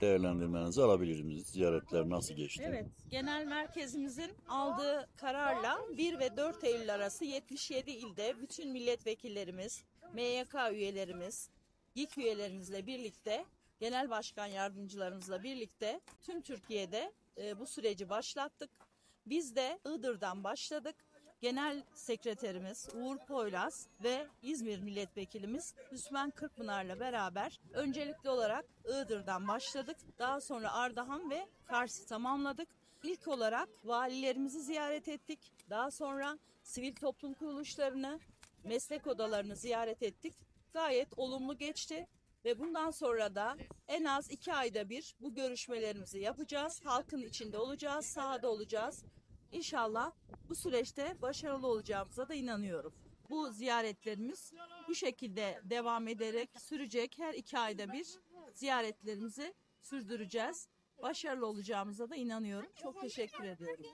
değerlendirmenizi alabilir miyiz? Ziyaretler nasıl geçti? Evet, genel merkezimizin aldığı kararla 1 ve 4 Eylül arası 77 ilde bütün milletvekillerimiz, MYK üyelerimiz, GİK üyelerimizle birlikte, genel başkan yardımcılarımızla birlikte tüm Türkiye'de e, bu süreci başlattık. Biz de Iğdır'dan başladık. Genel sekreterimiz Uğur Poyraz ve İzmir milletvekilimiz Hüsmen Kırkpınar'la beraber öncelikli olarak Iğdır'dan başladık. Daha sonra Ardahan ve Kars'ı tamamladık. İlk olarak valilerimizi ziyaret ettik. Daha sonra sivil toplum kuruluşlarını, meslek odalarını ziyaret ettik. Gayet olumlu geçti. Ve bundan sonra da en az iki ayda bir bu görüşmelerimizi yapacağız. Halkın içinde olacağız, sahada olacağız. İnşallah bu süreçte başarılı olacağımıza da inanıyorum. Bu ziyaretlerimiz bu şekilde devam ederek sürecek. Her iki ayda bir ziyaretlerimizi sürdüreceğiz. Başarılı olacağımıza da inanıyorum. Çok teşekkür ediyorum.